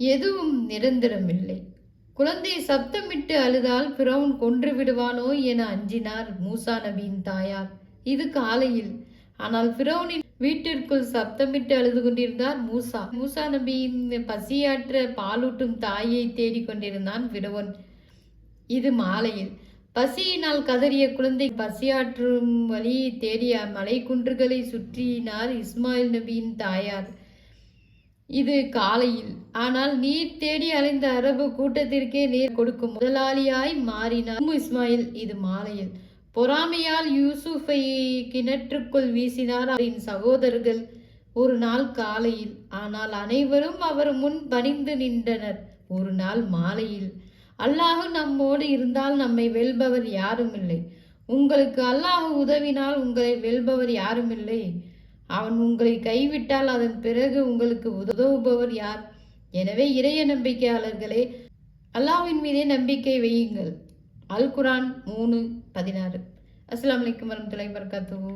எதுவும் நிரந்தரமில்லை. குழந்தை சப்தமிட்டு அழுதால் பிரவுன் கொன்று விடுவானோ என அஞ்சினார் மூசா நபியின் தாயார். இது காலையில். ஆனால் பிரவுனின் வீட்டிற்குள் சப்தமிட்டு அழுது கொண்டிருந்தார் மூசா. மூசா நபியின் பசியாற்ற பாலூட்டும் தாயை தேடிக் கொண்டிருந்தான் பிரவுன் இது மாலையில். பசியினால் கதறிய குழந்தை பசியாற்றும் வழி தேடிய மலை குன்றுகளை சுற்றினார் இஸ்மாயில் நபியின் தாயார். இது காலையில். ஆனால் நீர் தேடி அலைந்த அரபு கூட்டத்திற்கே நீர் கொடுக்கும் முதலாளியாய் மாறினார். இஸ்மாயில் இது மாலையில். பொறாமையால் யூசுஃபை கிணற்றுக்குள் வீசினார் அவரின் சகோதரர்கள். ஒரு நாள் காலையில். ஆனால் அனைவரும் அவர் முன் பணிந்து நின்றனர். ஒரு நாள் மாலையில். அல்லாஹு நம்மோடு இருந்தால் நம்மை வெல்பவர் யாரும் இல்லை உங்களுக்கு அல்லாஹு உதவினால் உங்களை வெல்பவர் யாரும் இல்லை அவன் உங்களை கைவிட்டால் அதன் பிறகு உங்களுக்கு உதவுபவர் யார்? எனவே இறைய நம்பிக்கையாளர்களே அல்லாஹ்வின் மீதே நம்பிக்கை வையுங்கள். அல் குரான் மூணு பதினாறு. அஸ்லாம் வலைக்கம் வரமத்துல்லாஹி வபரகாத்துஹு.